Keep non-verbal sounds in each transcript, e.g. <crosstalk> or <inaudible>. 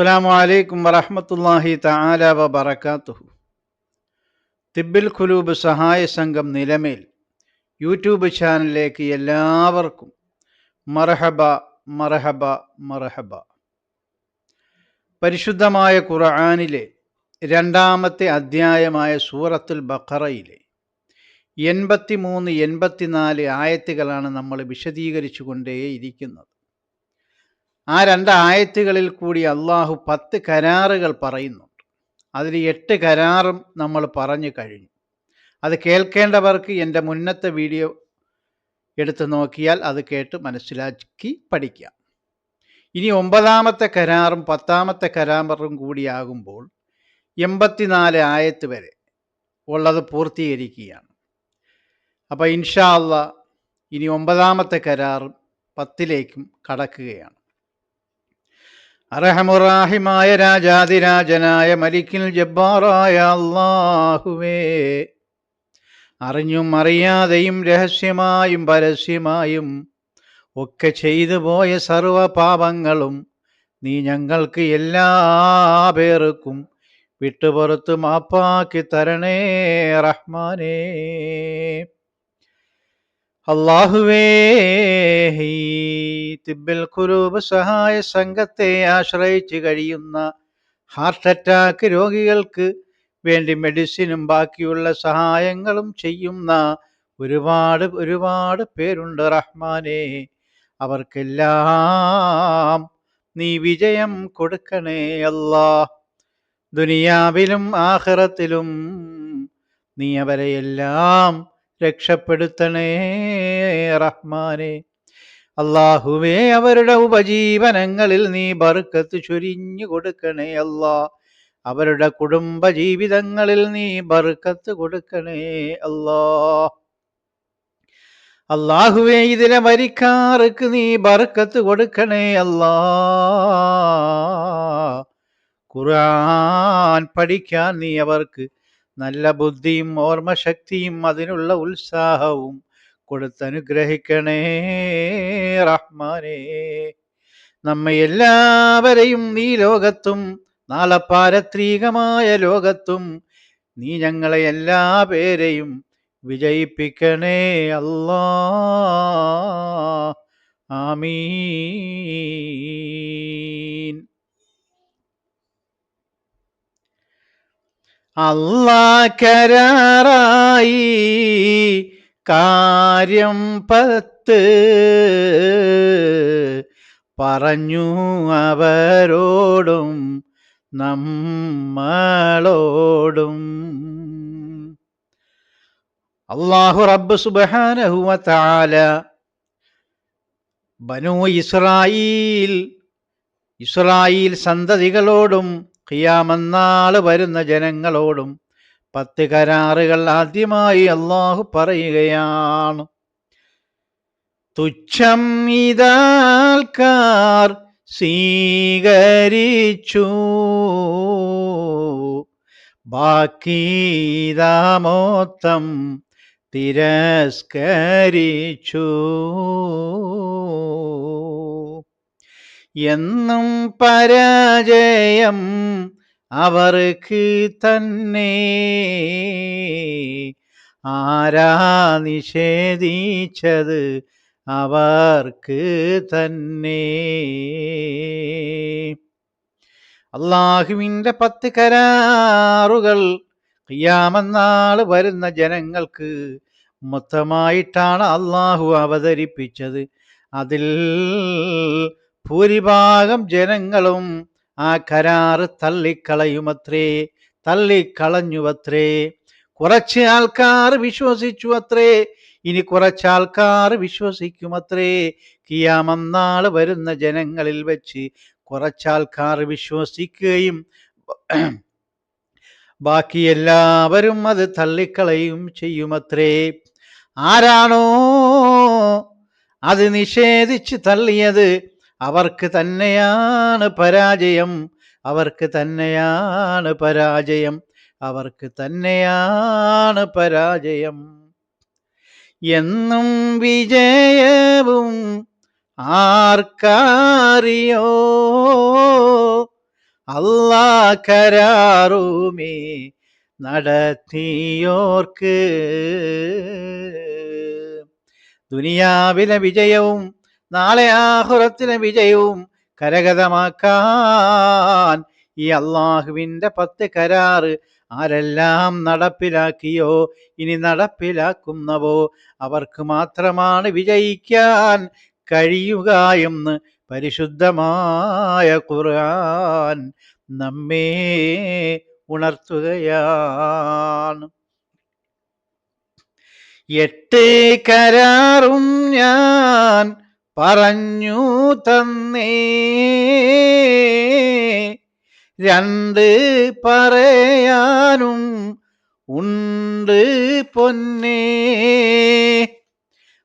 അസ്സാം വലൈക്കും വറഹമത്തല്ലാഹി തആല വബറകാതുഹു. തിബിൽ ഖുലൂബ് സഹായ സംഘം നിലമേൽ യൂട്യൂബ് ചാനലിലേക്ക് എല്ലാവർക്കും മർഹബ മർഹബ മർഹബ. പരിശുദ്ധമായ ഖുർആാനിലെ രണ്ടാമത്തെ അധ്യായമായ സൂറത്തുൽ ബഖറയിലെ എൺപത്തി മൂന്ന് എൺപത്തിനാല് ആയത്തുകളാണ് നമ്മൾ വിശദീകരിച്ചു കൊണ്ടേയിരിക്കുന്നത് ആ രണ്ട് ആയത്തുകളിൽ കൂടി അള്ളാഹു പത്ത് കരാറുകൾ പറയുന്നുണ്ട്. അതിൽ എട്ട് കരാറും നമ്മൾ പറഞ്ഞു കഴിഞ്ഞു. അത് കേൾക്കേണ്ടവർക്ക് എന്റെ മുന്നത്തെ വീഡിയോ എടുത്തു നോക്കിയാൽ അത് കേട്ട് മനസ്സിലാക്കി പഠിക്കാം. ഇനി ഒമ്പതാമത്തെ കരാറും പത്താമത്തെ കരാറും കൂടിയാകുമ്പോൾ എൺപത്തിനാല് ആയത്ത് വരെ ഉള്ളത് പൂർത്തീകരിക്കുകയാണ്. അപ്പോൾ ഇൻഷാ അല്ല ഇനി ഒമ്പതാമത്തെ കരാറും പത്തിലേക്കും കടക്കുകയാണ്. അറഹമുറാഹിമായ രാജാതിരാജനായ മലിക്കിൽ ജബ്ബാറായ അള്ളാഹുവേ അറിഞ്ഞും അറിയാതെയും രഹസ്യമായും പരസ്യമായും ഒക്കെ ചെയ്തു പോയ സർവ പാപങ്ങളും നീ ഞങ്ങൾക്ക് എല്ലാ പേർക്കും വിട്ടുപുറത്ത് മാപ്പാക്കി തരണേ റഹ്മാനേ. അള്ളാഹുവേ തിബിൽ കുരൂപ് സഹായ സംഘത്തെ ആശ്രയിച്ച് കഴിയുന്ന ഹാർട്ട് അറ്റാക്ക് രോഗികൾക്ക് വേണ്ടി മെഡിസിനും ബാക്കിയുള്ള സഹായങ്ങളും ചെയ്യുന്ന ഒരുപാട് ഒരുപാട് പേരുണ്ട് റഹ്മാനെ. അവർക്കെല്ലാം നീ വിജയം കൊടുക്കണേ അല്ലാ. ദുനിയാവിലും ആഹ്റത്തിലും നീ അവരെയെല്ലാം രക്ഷപ്പെടുത്തണേ റഹ്മാനെ. അള്ളാഹുവേ അവരുടെ ഉപജീവനങ്ങളിൽ നീ ബർക്കത്ത് ചൊരിഞ്ഞു കൊടുക്കണേ അല്ലാ. അവരുടെ കുടുംബ ജീവിതങ്ങളിൽ നീ ബർക്കത്ത് കൊടുക്കണേ അല്ലാ. അള്ളാഹുവേ ഇതിലെ വരിക്കാർക്ക് നീ ബർക്കത്ത് കൊടുക്കണേ അല്ലാ. ഖുർആൻ പഠിക്കാൻ നീ അവർക്ക് നല്ല ബുദ്ധിയും ഓർമ്മശക്തിയും അതിനുള്ള ഉത്സാഹവും കൊടുത്തനുഗ്രഹിക്കണേ റഹ്മാനേ. നമ്മെ എല്ലാവരെയും നീ ലോകത്തും നാളെ പാരത്രികമായ ലോകത്തും നീ ഞങ്ങളെ എല്ലാ പേരെയും വിജയിപ്പിക്കണേ അല്ലാ ആമീൻ. അല്ലാ കരാറായി കാര്യം പത്ത് പറഞ്ഞു അവരോടും നമ്മളോടും. അള്ളാഹു റബ്ബ് സുബാനഹുവ താല ബനു ഇസ്രായേൽ ഇസ്രായേൽ സന്തതികളോടും ഖിയാമന്നാൾ വരുന്ന ജനങ്ങളോടും പത്ത് കരാറുകൾ ആദ്യമായി അള്ളാഹു പറയുകയാണ്. തുച്ഛം ഇതാൽക്കാർ സ്വീകരിച്ചു. ബാക്കീതാമോത്തം തിരസ്കരിച്ചു. എന്നും പരാജയം അവർക്ക് തന്നെ. ആരാ നിഷേധിച്ചത് അവർക്ക് തന്നെ. അള്ളാഹുവിന്റെ പത്ത് കരാറുകൾ ഖിയാമന്നാൾ വരുന്ന ജനങ്ങൾക്ക് മൊത്തമായിട്ടാണ് അള്ളാഹു അവതരിപ്പിച്ചത്. അതിൽ ഭൂരിഭാഗം ജനങ്ങളും ആ കരാറ് തള്ളിക്കളയുമത്രേ തള്ളിക്കളഞ്ഞുവത്രേ. കുറച്ച് ആൾക്കാർ വിശ്വസിച്ചു അത്രേ ഇനി കുറച്ചാൾക്കാർ വിശ്വസിക്കുമത്രേ. കിയാമന്നാൾ വരുന്ന ജനങ്ങളിൽ വെച്ച് കുറച്ചാൾക്കാർ വിശ്വസിക്കുകയും <clears throat> ബാക്കി എല്ലാവരും അത് തള്ളിക്കളയും ചെയ്യുമത്രേ. ആരാണോ അത് നിഷേധിച്ച് തള്ളിയത്? അവർക്ക് തന്നെയാണ് പരാജയം. അവർക്ക് തന്നെയാണ് പരാജയം. അവർക്ക് തന്നെയാണ് പരാജയം. എന്നും വിജയവും ആർക്കാറിയോ? അല്ലാ കരാറുമേ നടത്തിയോർക്ക്. ദുനിയാവിലെ വിജയവും നാളെ ആഹുറത്തിന് വിജയവും കരഗതമാക്കാൻ ഈ അള്ളാഹുവിന്റെ പത്ത് കരാറ് ആരെല്ലാം നടപ്പിലാക്കിയോ ഇനി നടപ്പിലാക്കുന്നവോ അവർക്ക് മാത്രമാണ് വിജയിക്കാൻ കഴിയുക എന്ന് പരിശുദ്ധമായ ഖുർആൻ നമ്മേ ഉണർത്തുകയാണ്. എട്ട് കരാറും ഞാൻ പറഞ്ഞു തന്നേ. രണ്ട് പറയാനും ഉണ്ട് പൊന്നേ.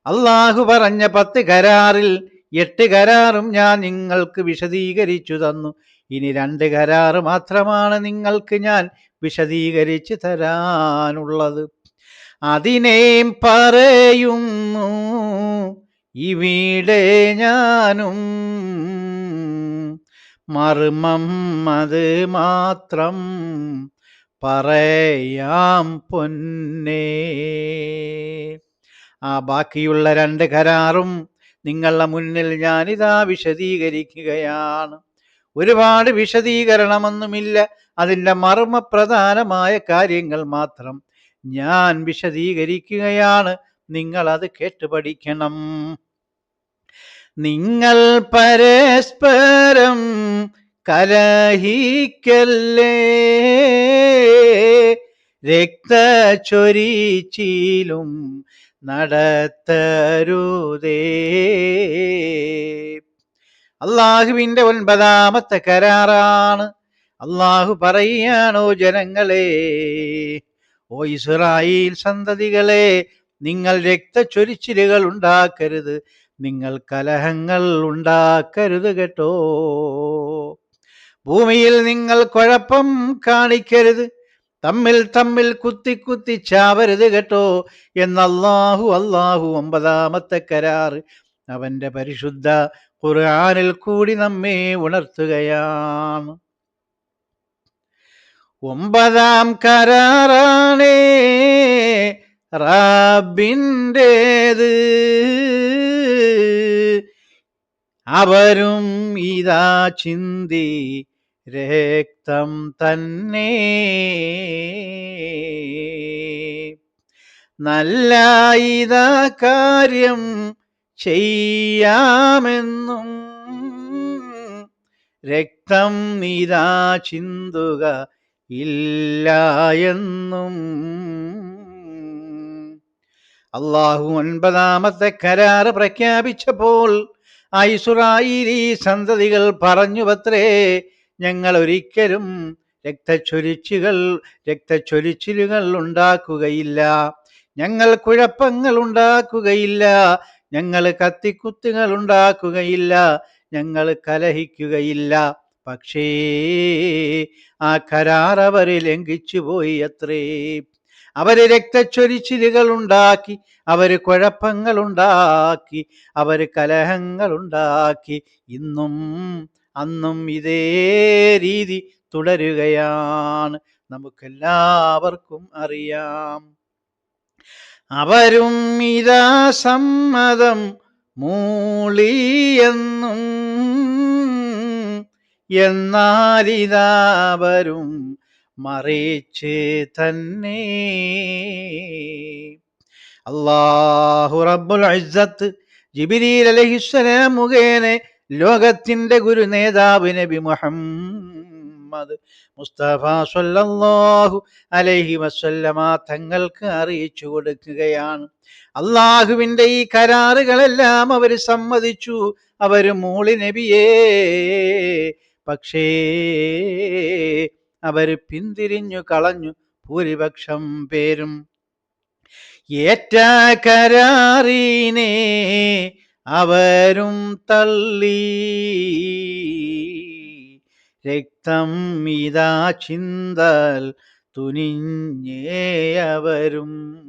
അള്ളാഹു പറഞ്ഞ പത്ത് കരാറിൽ എട്ട് കരാറും ഞാൻ നിങ്ങൾക്ക് വിശദീകരിച്ചു തന്നു. ഇനി രണ്ട് കരാറ് മാത്രമാണ് നിങ്ങൾക്ക് ഞാൻ വിശദീകരിച്ചു തരാനുള്ളത്. അതിനേം പറയുന്നു ഇവിടെ ഞാനും മർമ്മം അത് മാത്രം പറയാം പൊന്നേ. ആ ബാക്കിയുള്ള രണ്ട് കരാറും നിങ്ങളുടെ മുന്നിൽ ഞാനിതാ വിശദീകരിക്കുകയാണ്. ഒരുപാട് വിശദീകരണമൊന്നുമില്ല. അതിന്റെ മർമ്മപ്രധാനമായ കാര്യങ്ങൾ മാത്രം ഞാൻ വിശദീകരിക്കുകയാണ്. നിങ്ങളത് കേട്ടുപഠിക്കണം. കേട്ടു പഠിക്കണം നിങ്ങൾ പരസ്പരം കലഹിക്കല്ലേ? രക്തചൊരിച്ചിലും നടത്തരുതേ. അള്ളാഹുവിന്റെ ഒൻപതാമത്തെ കരാറാണ്. അള്ളാഹു പറയാണോ ജനങ്ങളെ ഓ ഇസ്രായേൽ സന്തതികളെ നിങ്ങൾ രക്തച്ചൊരിച്ചിലുകൾ ഉണ്ടാക്കരുത്. നിങ്ങൾ കലഹങ്ങൾ ഉണ്ടാക്കരുത് കേട്ടോ. ഭൂമിയിൽ നിങ്ങൾ കുഴപ്പം കാണിക്കരുത്. തമ്മിൽ തമ്മിൽ കുത്തി കുത്തി ചാവരുത് കേട്ടോ. എന്നല്ലാഹു അല്ലാഹു ഒമ്പതാമത്തെ കരാറ് അവന്റെ പരിശുദ്ധ ഖുർആനിൽ കൂടി നമ്മെ ഉണർത്തുകയാണ്. ഒമ്പതാം കരാറാണേ റബ്ബിന്റേത്. അവരും ഇതാ ചിന്തി രക്തം തന്നെ. നല്ല ഇതാ കാര്യം ചെയ്യാമെന്നും രക്തം നീതാ ചിന്തുക ഇല്ല എന്നും. അള്ളാഹു ഒൻപതാമത്തെ കരാറ് പ്രഖ്യാപിച്ചപ്പോൾ ഐസുറായിരി സന്തതികൾ പറഞ്ഞുവത്രേ ഞങ്ങൾ ഒരിക്കലും രക്തച്ചൊരിച്ചുകൾ രക്തച്ചൊരിച്ചിലുകൾ ഉണ്ടാക്കുകയില്ല. ഞങ്ങൾ കുഴപ്പങ്ങൾ ഉണ്ടാക്കുകയില്ല. ഞങ്ങൾ കത്തിക്കുത്തുകൾ ഉണ്ടാക്കുകയില്ല. ഞങ്ങൾ കലഹിക്കുകയില്ല. പക്ഷേ ആ കരാർ അവർ ലംഘിച്ചു പോയി അത്രേ. അവർ രക്തച്ചൊരിച്ചിലുകൾ ഉണ്ടാക്കി അവർ കുഴപ്പങ്ങൾ ഉണ്ടാക്കി അവർ കലഹങ്ങൾ ഉണ്ടാക്കി ഇന്നും അന്നും ഇതേ രീതി തുടരുകയാണ്. നമുക്കെല്ലാവർക്കും അറിയാം. അവരും ഇതാ സമ്മതം മൂളിയെന്നും എന്നാലിതാവരും മറിച്ച് തന്നെ. അള്ളാഹു റബ്ബുൽ ഇസ്സത്ത് ജിബിരിൽ അലഹിസ്വന മുഖേന ലോകത്തിന്റെ ഗുരു നേതാവ് നബി മുഹമ്മദ് മുസ്തഫ അലൈഹി വസല്ലമ തങ്ങൾക്ക് അറിയിച്ചു കൊടുക്കുകയാണ്. അള്ളാഹുവിന്റെ ഈ കരാറുകളെല്ലാം അവർ സമ്മതിച്ചു. അവർ മൂളി നബിയേ. പക്ഷേ അവർ പിന്തിരിഞ്ഞു കളഞ്ഞു ഭൂരിപക്ഷം പേരും. ഏറ്റ കരാറിനെ അവരും തള്ളി. രക്തം ഇതാ ചിന്ത തുനിഞ്ഞേയവരും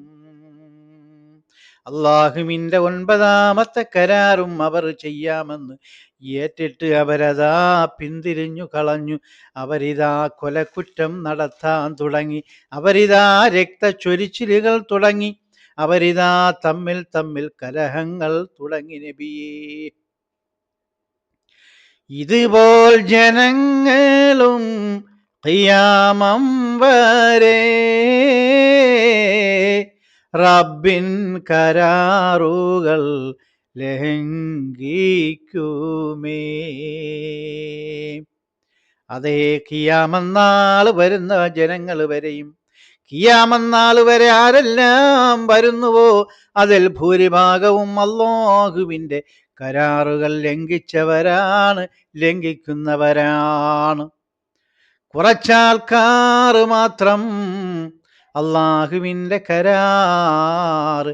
അള്ളാഹുവിന്റെ ഒൻപതാമത്തെ കരാറും അവർ ചെയ്യാമെന്ന് ഏറ്റിട്ട് അവരതാ പിന്തിരിഞ്ഞു കളഞ്ഞു. അവരിതാ കൊലക്കുറ്റം നടത്താൻ തുടങ്ങി. അവരിതാ രക്തച്ചൊരിച്ചിലുകൾ തുടങ്ങി. അവരിതാ തമ്മിൽ തമ്മിൽ കലഹങ്ങൾ തുടങ്ങി നബിയേ ഇതുപോൽ ജനങ്ങളും ഖിയാമം വരെ റബ്ബിൻ കരാറുകൾ ലംഘിക്കുമേ അതേ കിയാമെന്നാൾ വരുന്ന ജനങ്ങൾ വരെയും കിയാമെന്നാൾ വരെ ആരെല്ലാം വരുന്നുവോ അതിൽ ഭൂരിഭാഗവും അല്ലാഹുവിന്റെ കരാറുകൾ ലംഘിച്ചവരാണ് ലംഘിക്കുന്നവരാണ്. കുറച്ചാൾക്കാർ മാത്രം അള്ളാഹുവിന്റെ കരാർ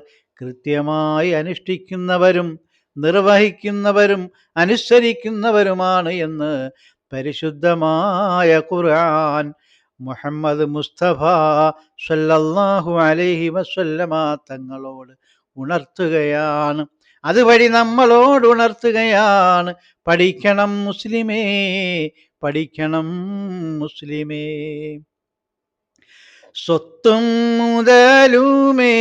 കൃത്യമായി അനുഷ്ഠിക്കുന്നവരും നിർവഹിക്കുന്നവരും അനുസരിക്കുന്നവരുമാണ് എന്ന് പരിശുദ്ധമായ ഖുർആൻ മുഹമ്മദ് മുസ്തഫ സല്ലല്ലാഹു അലൈഹി വസല്ലമ തങ്ങളോട് ഉണർത്തുകയാണ്. അതുവഴി നമ്മളോട് ഉണർത്തുകയാണ്. പഠിക്കണം മുസ്ലിമേ പഠിക്കണം മുസ്ലിമേ. സ്വത്തും മുതലുമേ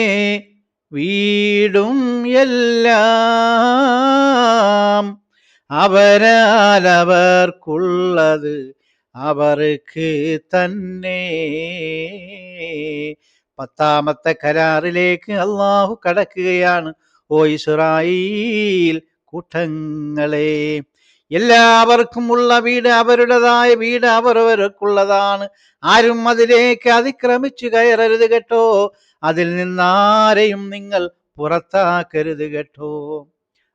വീടും എല്ലാം അവരാലവർക്കുള്ളത് അവർക്ക് തന്നെ. പത്താമത്തെ കരാറിലേക്ക് അള്ളാഹു കടക്കുകയാണ്. ഓ ഇസ്രായേൽ കൂട്ടങ്ങളെ എല്ലാവർക്കും ഉള്ള വീട് അവരുടേതായ വീട് അവരവർക്കുള്ളതാണ് ആരും അതിലേക്ക് അതിക്രമിച്ചു കയറരുത് കേട്ടോ. അതിൽ നിന്നാരെയും നിങ്ങൾ പുറത്താക്കരുത് കേട്ടോ.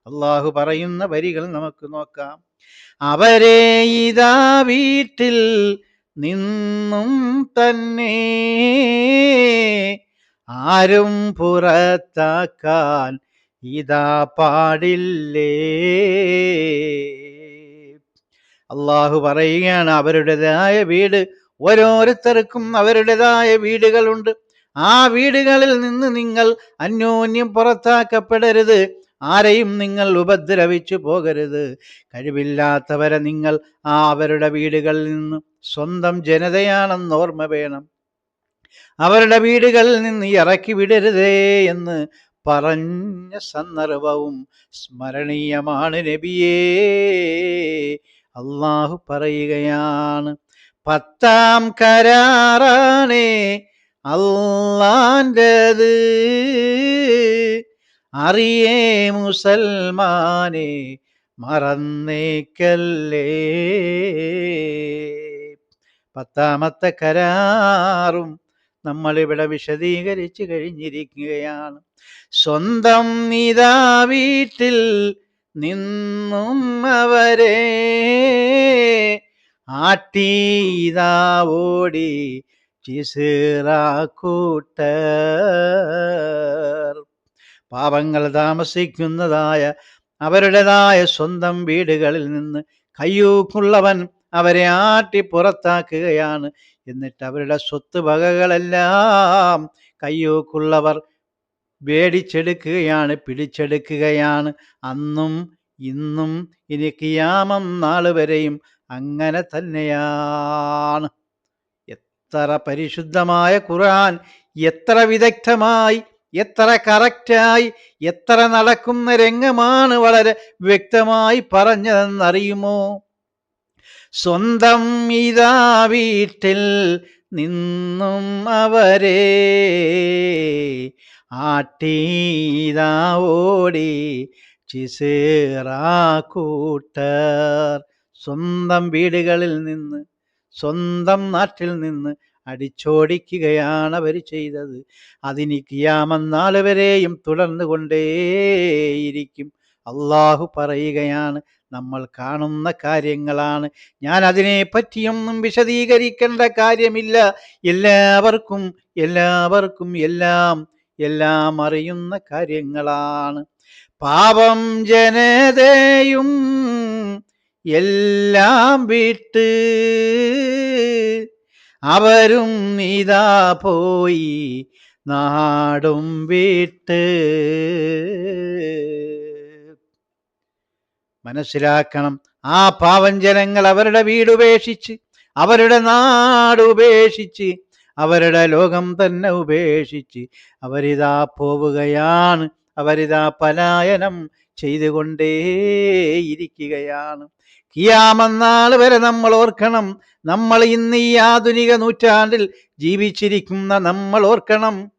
അള്ളാഹു പറയുന്ന വരികൾ നമുക്ക് നോക്കാം. അവരെ ഇതാ വീട്ടിൽ നിന്നും തന്നെ ആരും പുറത്താക്കാൻ ഇതാ പാടില്ലേ? അള്ളാഹു പറയുകയാണ് അവരുടേതായ വീട് ഓരോരുത്തർക്കും അവരുടേതായ വീടുകളുണ്ട്. ആ വീടുകളിൽ നിന്ന് നിങ്ങൾ അന്യോന്യം പുറത്താക്കപ്പെടരുത്. ആരെയും നിങ്ങൾ ഉപദ്രവിച്ചു പോകരുത്. കഴിവില്ലാത്തവരെ നിങ്ങൾ ആ അവരുടെ വീടുകളിൽ നിന്ന് സ്വന്തം ജനതയാണെന്ന് ഓർമ്മ വേണം. അവരുടെ വീടുകളിൽ നിന്ന് ഇറക്കി വിടരുതേ എന്ന് പറഞ്ഞ സന്ദർഭവും സ്മരണീയമാണ് നബിയേ. അള്ളാഹു പറയുകയാണ് പത്താം കരാറാണേ അള്ളാന്റെത് അറിയേ മുസൽമാനെ മറന്നേക്കല്ലേ. പത്താമത്തെ കരാറും നമ്മളിവിടെ വിശദീകരിച്ചു കഴിഞ്ഞിരിക്കുകയാണ്. സ്വന്തം നിതാ വീട്ടിൽ നിന്നും അവരെ ആട്ടീതാ ഓടി ചിസിറാക്കൂട്ടർ പാപങ്ങൾ താമസിക്കുന്നതായ അവരുടേതായ സ്വന്തം വീടുകളിൽ നിന്ന് കയ്യൂക്കുള്ളവൻ അവരെ ആട്ടി പുറത്താക്കുകയാണ്. എന്നിട്ട് അവരുടെ സ്വത്ത് വകകളെല്ലാം കയ്യൂക്കുള്ളവർ വേടിച്ചെടുക്കുകയാണ് പിടിച്ചെടുക്കുകയാണ്. അന്നും ഇന്നും ഇനി കിയാമം നാൾ വരെയും അങ്ങനെ തന്നെയാണ്. എത്ര പരിശുദ്ധമായ ഖുർആൻ എത്ര വിദഗ്ധമായി എത്ര കറക്റ്റായി എത്ര നടക്കുന്ന രംഗമാണ് വളരെ വ്യക്തമായി പറഞ്ഞതെന്നറിയുമോ? സ്വന്തം ഇതാ വീട്ടിൽ നിന്നും അവരെ ആട്ടീതാ ഓടി ചിസേറാക്കൂട്ടർ സ്വന്തം വീടുകളിൽ നിന്ന് സ്വന്തം നാട്ടിൽ നിന്ന് അടിച്ചോടിക്കുകയാണ് അവർ ചെയ്തത്. അതിന് കിയാമന്നാൾ വരെയും തുടർന്നു കൊണ്ടേയിരിക്കും. അള്ളാഹു പറയുകയാണ് നമ്മൾ കാണുന്ന കാര്യങ്ങളാണ്. ഞാൻ അതിനെ പറ്റിയൊന്നും വിശദീകരിക്കേണ്ട കാര്യമില്ല. എല്ലാവർക്കും എല്ലാവർക്കും എല്ലാം എല്ലാം അറിയുന്ന കാര്യങ്ങളാണ്. പാപം ജനതയും എല്ലാം വിട്ട് അവരും ഇതാ പോയി നാടും വിട്ട്. മനസ്സിലാക്കണം ആ പാവം ജനങ്ങൾ അവരുടെ വീട് ഉപേക്ഷിച്ച് അവരുടെ നാട് ഉപേക്ഷിച്ച് അവരുടെ ലോകം തന്നെ ഉപേക്ഷിച്ച് അവരിതാ പോവുകയാണ്. അവരിതാ പലായനം ചെയ്തുകൊണ്ടേയിരിക്കുകയാണ്. കിയാമന്നാൾ വരെ നമ്മൾ ഓർക്കണം. നമ്മൾ ഇന്ന് ഈ ആധുനിക നൂറ്റാണ്ടിൽ ജീവിച്ചിരിക്കുന്ന നമ്മൾ ഓർക്കണം.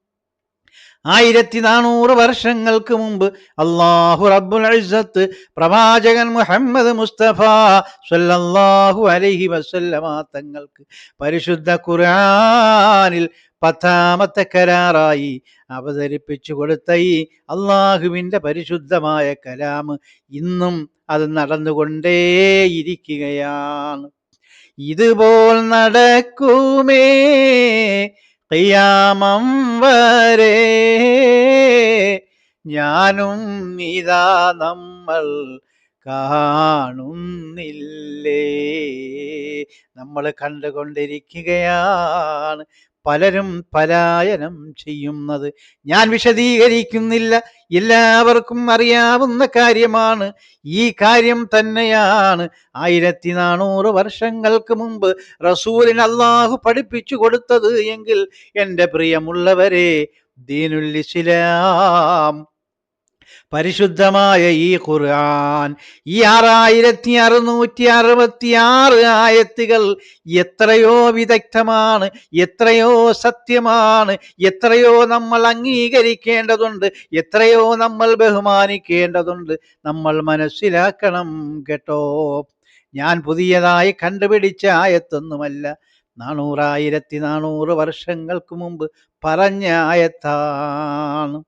ആയിരത്തി നാനൂറ് വർഷങ്ങൾക്ക് മുമ്പ് അള്ളാഹു റബ്ബുൽ ഇസ്സത്ത് പ്രവാചകൻ മുഹമ്മദ് മുസ്തഫ സല്ലല്ലാഹു അലൈഹി വസല്ലമ തങ്ങൾക്ക് പരിശുദ്ധ ഖുർആനിൽ പത്താമത്തെ കരാറായി അവതരിപ്പിച്ചു കൊടുത്ത ഈ അള്ളാഹുവിന്റെ പരിശുദ്ധമായ കലാം ഇന്നും അത് നടന്നുകൊണ്ടേയിരിക്കുകയാണ്. ഇതുപോൽ നടക്കുമേ കയ്യാമം വരെ. ഞാനും ഇതാ നമ്മൾ കാണുന്നില്ലേ? നമ്മൾ കണ്ടുകൊണ്ടിരിക്കുകയാണ്. പലരും പലായനം ചെയ്യുന്നത്. ഞാൻ വിശദീകരിക്കുന്നില്ല. എല്ലാവർക്കും അറിയാവുന്ന കാര്യമാണ്. ഈ കാര്യം തന്നെയാണ്. ആയിരത്തി നാനൂറ് വർഷങ്ങൾക്ക് മുമ്പ് റസൂലിന് അള്ളാഹു പഠിപ്പിച്ചു കൊടുത്തത് എങ്കിൽ എന്റെ പ്രിയമുള്ളവരെ ദീനുൽ ഇസ്ലാം പരിശുദ്ധമായ ഈ ഖുർആൻ ഈ ആറായിരത്തി അറുന്നൂറ്റി അറുപത്തി ആറ് ആയത്തുകൾ എത്രയോ വിദഗ്ധമാണ് എത്രയോ സത്യമാണ് എത്രയോ നമ്മൾ അംഗീകരിക്കേണ്ടതുണ്ട് എത്രയോ നമ്മൾ ബഹുമാനിക്കേണ്ടതുണ്ട്. നമ്മൾ മനസ്സിലാക്കണം കേട്ടോ. ഞാൻ പുതിയതായി കണ്ടുപിടിച്ച ആയത്തൊന്നുമല്ല. നാനൂറായിരത്തി നാനൂറ് വർഷങ്ങൾക്ക് മുമ്പ് പറഞ്ഞ ആയത്താണ്.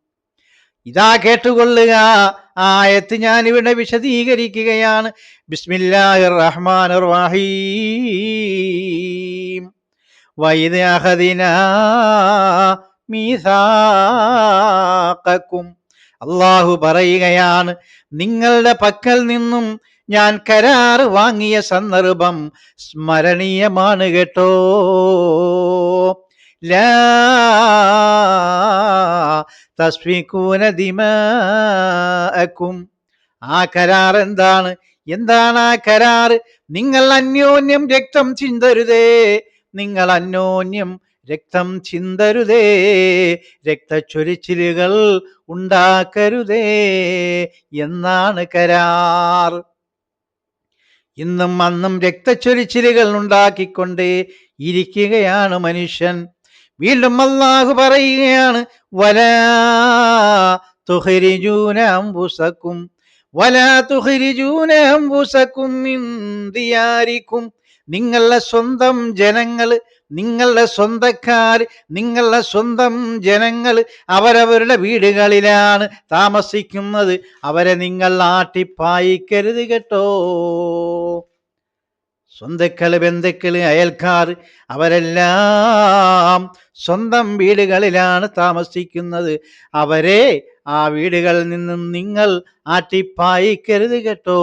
ഇതാ കേട്ടുകൊള്ളുക. ആയത്ത് ഞാൻ ഇവിടെ വിശദീകരിക്കുകയാണ്. ബിസ്മില്ലാഹിർ റഹ്മാനിർ റഹീം വൈദ് അഹദിനാ മീസാക്കും അള്ളാഹു പറയുകയാണ് നിങ്ങളുടെ പക്കൽ നിന്നും ഞാൻ കരാർ വാങ്ങിയ സന്ദർഭം സ്മരണീയമാണ് കേട്ടോ. ലാ തസ്വിക്കൂന ദിമാക്കും ആ കരാർ എന്താണ്? എന്താണ് ആ കരാർ? നിങ്ങൾ അന്യോന്യം രക്തം ചിന്തരുതേ. നിങ്ങൾ അന്യോന്യം രക്തം ചിന്തരുതേ. രക്തച്ചൊരിച്ചിലുകൾ ഉണ്ടാക്കരുതേ. എന്നാണ് കരാർ. ഇന്നും അന്നും രക്തച്ചൊരിച്ചിലുകൾ ഉണ്ടാക്കിക്കൊണ്ടേ ഇരിക്കുകയാണ് മനുഷ്യൻ. വീണ്ടും അള്ളാഹു പറയുകയാണ് വലാ വലാ തുഹരിജൂന അംബുസക്കും മിൻ ദിയാരിക്കും. നിങ്ങളുടെ സ്വന്തം ജനങ്ങൾ നിങ്ങളുടെ സ്വന്തക്കാർ നിങ്ങളുടെ സ്വന്തം ജനങ്ങൾ അവരവരുടെ വീടുകളിലാണ് താമസിക്കുന്നത്. അവരെ നിങ്ങൾ ആട്ടിപ്പായിക്കരുത് കേട്ടോ. സ്വന്തക്കൾ ബന്ധുക്കൾ അയൽക്കാർ അവരെല്ലാം സ്വന്തം വീടുകളിലാണ് താമസിക്കുന്നത്. അവരെ ആ വീടുകളിൽ നിന്നും നിങ്ങൾ ആട്ടിപ്പായിക്കരുത് കേട്ടോ.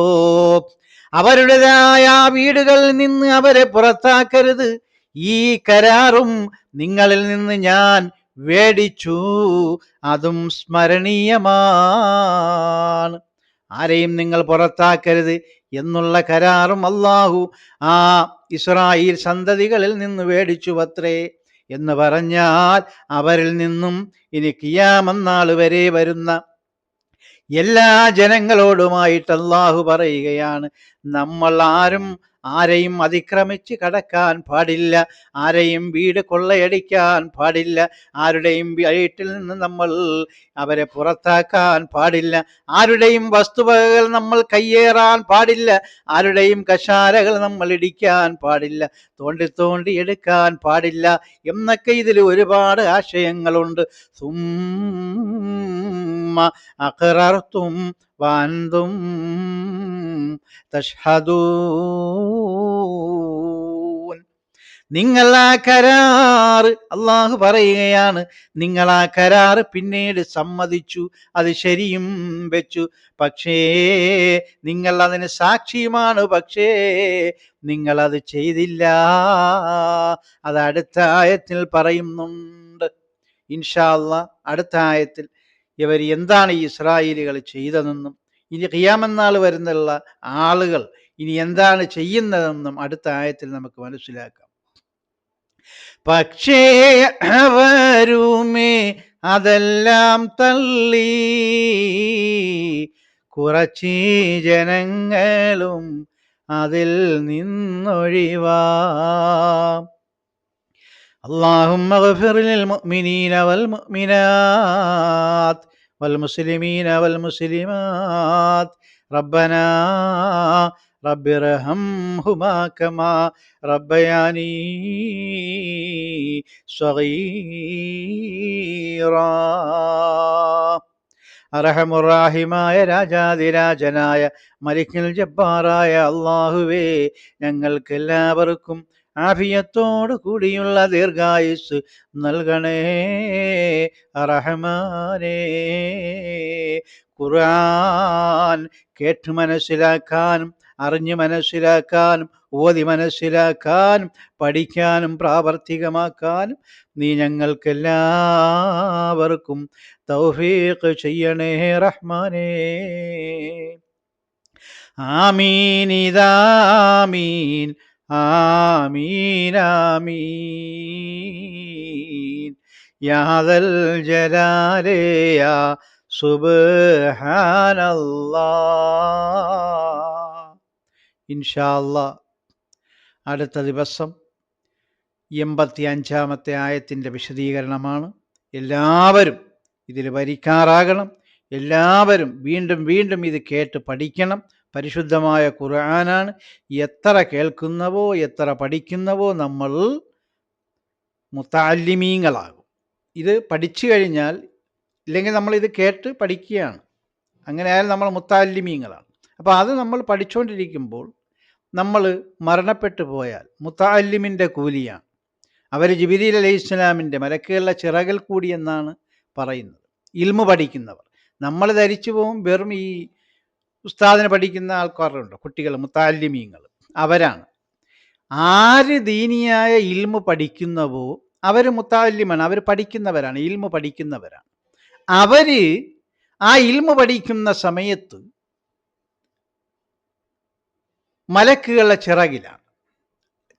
അവരുടേതായ ആ വീടുകളിൽ നിന്ന് അവരെ പുറത്താക്കരുത്. ഈ കരാറും നിങ്ങളിൽ നിന്ന് ഞാൻ വേടിച്ചു. അതും സ്മരണീയമാണ്. ആരെയും നിങ്ങൾ പുറത്താക്കരുത്. എന്നുള്ള കരാറും അള്ളാഹു ആ ഇസ്രായേൽ സന്തതികളിൽ നിന്ന് മേടിച്ചു അത്രേ എന്ന് പറഞ്ഞാൽ അവരിൽ നിന്നും ഇനി കിയാമന്നാൾ വരെ വരുന്ന എല്ലാ ജനങ്ങളോടുമായിട്ട് അള്ളാഹു പറയുകയാണ്. നമ്മൾ ആരും ആരെയും അതിക്രമിച്ച് കടക്കാൻ പാടില്ല ആരെയും വീട് കൊള്ളയടിക്കാൻ പാടില്ല ആരുടെയും വീട്ടിൽ നിന്ന് നമ്മൾ അവരെ പുറത്താക്കാൻ പാടില്ല ആരുടെയും വസ്തുവകകൾ നമ്മൾ കയ്യേറാൻ പാടില്ല ആരുടെയും കഷാരകൾ നമ്മൾ ഇടിക്കാൻ പാടില്ല തോണ്ടി തോണ്ടി എടുക്കാൻ പാടില്ല എന്നൊക്കെ ഇതിൽ ഒരുപാട് ആശയങ്ങളുണ്ട്. സും അഖറർത്തും വാന്തും തഷ്ഹദൂൻ നിങ്ങൾ കരാറ് അള്ളാഹു പറയുകയാണ്. നിങ്ങൾ ആ കരാറ് പിന്നീട് സമ്മതിച്ചു അത് ശരിയും വെച്ചു. പക്ഷേ നിങ്ങൾ അതിന് സാക്ഷിയുമാണ്. പക്ഷേ നിങ്ങൾ അത് ചെയ്തില്ല. അത് അടുത്ത ആയത്തിൽ പറയുന്നുണ്ട്. ഇൻഷാല്ല അടുത്ത ആയത്തിൽ ഇവർ എന്താണ് ഈ ഇസ്രായേലികൾ ചെയ്തതെന്നും ഇനി ഖിയാമെന്നാൾ വരുന്നുള്ള ആളുകൾ ഇനി എന്താണ് ചെയ്യുന്നതെന്നും അടുത്ത ആയത്തിൽ നമുക്ക് മനസ്സിലാക്കാം. പക്ഷേ അവരുമേ അതെല്ലാം തള്ളി കുറച്ച് ജനങ്ങളും അതിൽ നിന്നൊഴിവാ. اللهم اغفر للمؤمنين والمؤمنات والمسلمين والمسلمات ربنا رب ارحمهما كما ربياني صغيرا അറഹമുറാഹിമായ രാജാതിരാജനായ മലിക്കിൽ ജബ്ബാറായ അള്ളാഹുവേ ഞങ്ങൾക്കെല്ലാവർക്കും ആഫിയത്തോടു കൂടിയുള്ള ദീർഘായുസ് നൽകണേ റഹ്മാനേ ഖുർആൻ കേട്ട് മനസ്സിലാക്കാനും അറിഞ്ഞ് മനസ്സിലാക്കാനും ഓതി മനസ്സിലാക്കാനും പഠിക്കാനും പ്രാവർത്തികമാക്കാനും നീ ഞങ്ങൾക്കെല്ലാവർക്കും തൗഫീഖ് ചെയ്യണേ റഹ്മാനേ. ആമീൻ ഇതാമീൻ ആമീൻ യാദൽ ഇൻഷാല്ല അടുത്ത ദിവസം എൺപത്തി അഞ്ചാമത്തെ ആയത്തിന്റെ വിശദീകരണമാണ്. എല്ലാവരും ഇതിൽ വരിക്കാറാകണം. എല്ലാവരും വീണ്ടും വീണ്ടും ഇത് കേട്ട് പഠിക്കണം. പരിശുദ്ധമായ ഖുർആനാണ്. എത്ര കേൾക്കുന്നവോ എത്ര പഠിക്കുന്നവോ നമ്മൾ മുത്താലിമീങ്ങളാകും. ഇത് പഠിച്ചു കഴിഞ്ഞാൽ ഇല്ലെങ്കിൽ നമ്മൾ ഇത് കേട്ട് പഠിക്കുകയാണ്. അങ്ങനെ ആയാലും നമ്മൾ മുത്താലിമീങ്ങളാണ്. അപ്പോൾ അത് നമ്മൾ പഠിച്ചുകൊണ്ടിരിക്കുമ്പോൾ നമ്മൾ മരണപ്പെട്ടു പോയാൽ മുത്താലിമിന്റെ കൂലിയാണ്. അവർ ജിബിരി അലൈഹി ഇസ്ലാമിന്റെ മലക്കുകളുടെ ചിറകിൽ കൂടി എന്നാണ് പറയുന്നത്. ഇൽമു പഠിക്കുന്നവർ. നമ്മൾ ധരിച്ചു പോകും വെറും ഈ ഉസ്താദിനെ പഠിക്കുന്ന ആൾക്കാരുണ്ട്? കുട്ടികൾ മുത്താലിമീങ്ങൾ. അവരാണ്. ആര് ദീനിയായ ഇൽമു പഠിക്കുന്നവോ അവർ മുത്താലിമാണ്. അവർ പഠിക്കുന്നവരാണ്. ഇൽമു പഠിക്കുന്നവരാണ്. അവർ ആ ഇൽമു പഠിക്കുന്ന സമയത്ത് മലക്കുകളുടെ ചിറകിലാണ്.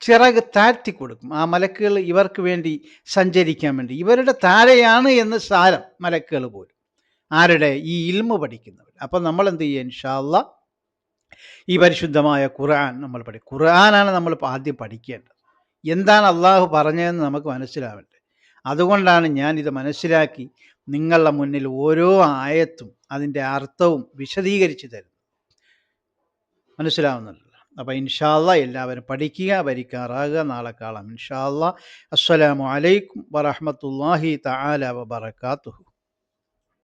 ചിറക് താഴ്ത്തി കൊടുക്കും. ആ മലക്കുകൾ ഇവർക്ക് വേണ്ടി സഞ്ചരിക്കാൻ വേണ്ടി. ഇവരുടെ താഴെയാണ് എന്ന് സാരം മലക്കുകൾ പോലും. ആരുടെ? ഈ ഇൽമു പഠിക്കുന്നവർ. അപ്പം നമ്മൾ എന്ത് ചെയ്യുക? ഇൻഷാല്ല ഈ പരിശുദ്ധമായ ഖുർആൻ നമ്മൾ പഠി ഖുർആനാണ് നമ്മൾ ആദ്യം പഠിക്കേണ്ടത്. എന്താണ് അള്ളാഹു പറഞ്ഞതെന്ന് നമുക്ക് മനസ്സിലാവേണ്ടത് അതുകൊണ്ടാണ് ഞാൻ ഇത് മനസ്സിലാക്കി നിങ്ങളുടെ മുന്നിൽ ഓരോ ആയത്തും അതിന്റെ അർത്ഥവും വിശദീകരിച്ച് തരുന്നത്. മനസ്സിലാവുന്നുണ്ടല്ലോ? അപ്പോൾ ഇൻഷാല്ല എല്ലാവരും പഠിക്കുക ഭരിക്കാറാകുക. നാളെ കാണാം. ഇൻഷാല്ല അസ്സലാമു അലൈക്കും വറഹമത്തല്ലാഹി തആല വബറകാതുഹു.